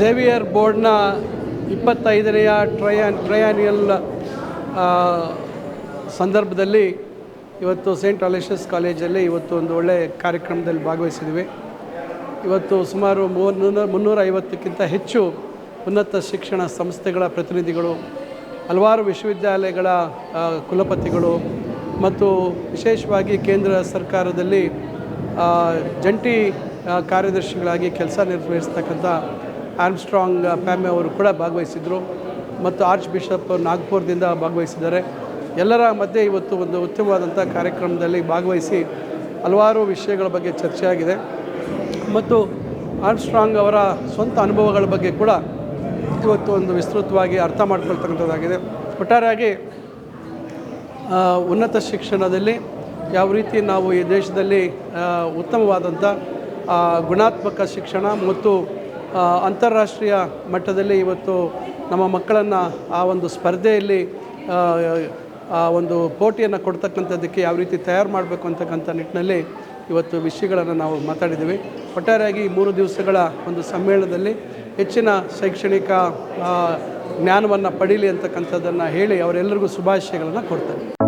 Xavier ಬೋರ್ಡ್ನ ಇಪ್ಪತ್ತೈದನೆಯ ಟ್ರಯಾನ್ ಟ್ರಯಾನಿಯಲ್ ಸಂದರ್ಭದಲ್ಲಿ ಇವತ್ತು ಸೇಂಟ್ ಅಲೇಷಸ್ ಕಾಲೇಜಲ್ಲಿ ಇವತ್ತು ಒಂದು ಒಳ್ಳೆಯ ಕಾರ್ಯಕ್ರಮದಲ್ಲಿ ಭಾಗವಹಿಸಿದ್ವಿ. ಇವತ್ತು ಸುಮಾರು ಮುನ್ನೂರ ಮುನ್ನೂರ ಐವತ್ತಕ್ಕಿಂತ ಹೆಚ್ಚು ಉನ್ನತ ಶಿಕ್ಷಣ ಸಂಸ್ಥೆಗಳ ಪ್ರತಿನಿಧಿಗಳು, ಹಲವಾರು ವಿಶ್ವವಿದ್ಯಾಲಯಗಳ ಕುಲಪತಿಗಳು ಮತ್ತು ವಿಶೇಷವಾಗಿ ಕೇಂದ್ರ ಸರ್ಕಾರದಲ್ಲಿ ಜಂಟಿ ಕಾರ್ಯದರ್ಶಿಗಳಾಗಿ ಕೆಲಸ ನಿರ್ವಹಿಸ್ತಕ್ಕಂಥ ಆರ್ಮ್ಸ್ಟ್ರಾಂಗ್ ಪ್ಯಾಮೆ ಅವರು ಕೂಡ ಭಾಗವಹಿಸಿದರು ಮತ್ತು ಆರ್ಚ್ ಬಿಷಪ್ ನಾಗ್ಪುರದಿಂದ ಭಾಗವಹಿಸಿದ್ದಾರೆ. ಎಲ್ಲರ ಮಧ್ಯೆ ಇವತ್ತು ಒಂದು ಉತ್ತಮವಾದಂಥ ಕಾರ್ಯಕ್ರಮದಲ್ಲಿ ಭಾಗವಹಿಸಿ ಹಲವಾರು ವಿಷಯಗಳ ಬಗ್ಗೆ ಚರ್ಚೆಯಾಗಿದೆ. ಮತ್ತು ಆರ್ಮ್ಸ್ಟ್ರಾಂಗ್ ಅವರ ಸ್ವಂತ ಅನುಭವಗಳ ಬಗ್ಗೆ ಕೂಡ ಇವತ್ತು ಒಂದು ವಿಸ್ತೃತವಾಗಿ ಅರ್ಥ ಮಾಡ್ಕೊಳ್ತಕ್ಕಂಥದ್ದಾಗಿದೆ. ಒಟ್ಟಾರೆಯಾಗಿ ಉನ್ನತ ಶಿಕ್ಷಣದಲ್ಲಿ ಯಾವ ರೀತಿ ನಾವು ಈ ದೇಶದಲ್ಲಿ ಉತ್ತಮವಾದಂಥ ಗುಣಾತ್ಮಕ ಶಿಕ್ಷಣ ಮತ್ತು ಅಂತಾರಾಷ್ಟ್ರೀಯ ಮಟ್ಟದಲ್ಲಿ ಇವತ್ತು ನಮ್ಮ ಮಕ್ಕಳನ್ನು ಆ ಒಂದು ಸ್ಪರ್ಧೆಯಲ್ಲಿ ಆ, ಒಂದು ಪೋಟಿಯನ್ನು ಕೊಡ್ತಕ್ಕಂಥದ್ದಕ್ಕೆ ಯಾವ ರೀತಿ ತಯಾರು ಮಾಡಬೇಕು ಅಂತಕ್ಕಂಥ ನಿಟ್ಟಿನಲ್ಲಿ ಇವತ್ತು ವಿಷಯಗಳನ್ನು ನಾವು ಮಾತಾಡಿದ್ದೀವಿ. ಒಟ್ಟಾರೆಯಾಗಿ ಮೂರು ದಿವಸಗಳ ಒಂದು ಸಮ್ಮೇಳನದಲ್ಲಿ ಹೆಚ್ಚಿನ ಶೈಕ್ಷಣಿಕ ಜ್ಞಾನವನ್ನು ಪಡೀಲಿ ಅಂತಕ್ಕಂಥದ್ದನ್ನು ಹೇಳಿ ಅವರೆಲ್ಲರಿಗೂ ಶುಭಾಶಯಗಳನ್ನು ಕೊಡ್ತಾರೆ